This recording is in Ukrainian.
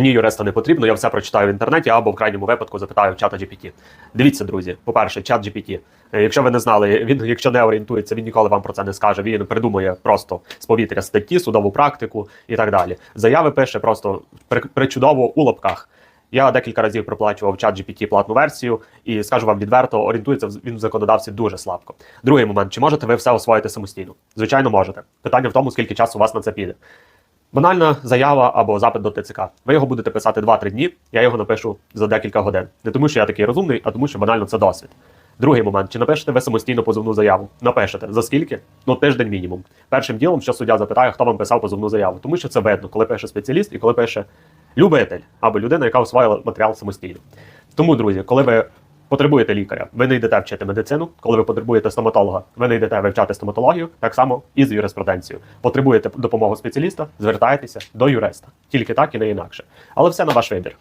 Мені юриста не потрібно, я все прочитаю в інтернеті або в крайньому випадку запитаю в чата GPT. Дивіться, друзі, по-перше, чат GPT. Е, Якщо ви не знали, він, якщо не орієнтується, він ніколи вам про це не скаже. Він придумує просто з повітря статті, судову практику і так далі. Заяви пише просто при- причудово у лапках. Я декілька разів проплачував чат GPT платну версію, і скажу вам відверто, орієнтується він в законодавстві дуже слабко. Другий момент: чи можете ви все освоїти самостійно? Звичайно, можете. Питання в тому, скільки часу у вас на це піде. Банальна заява або запит до ТЦК. Ви його будете писати 2-3 дні, я його напишу за декілька годин. Не тому, що я такий розумний, а тому, що банально це досвід. Другий момент: чи напишете ви самостійно позовну заяву? Напишете. За скільки? Ну, тиждень мінімум. Першим ділом, що суддя запитає, хто вам писав позовну заяву, тому що це видно, коли пише спеціаліст і коли пише любитель або людина, яка освоїла матеріал самостійно. Тому, друзі, коли ви потребуєте лікаря, ви не йдете вчити медицину. Коли ви потребуєте стоматолога, ви не йдете вивчати стоматологію. Так само і з юриспруденцією. Потребуєте допомогу спеціаліста, звертайтеся до юриста. Тільки так і не інакше. Але все на ваш вибір.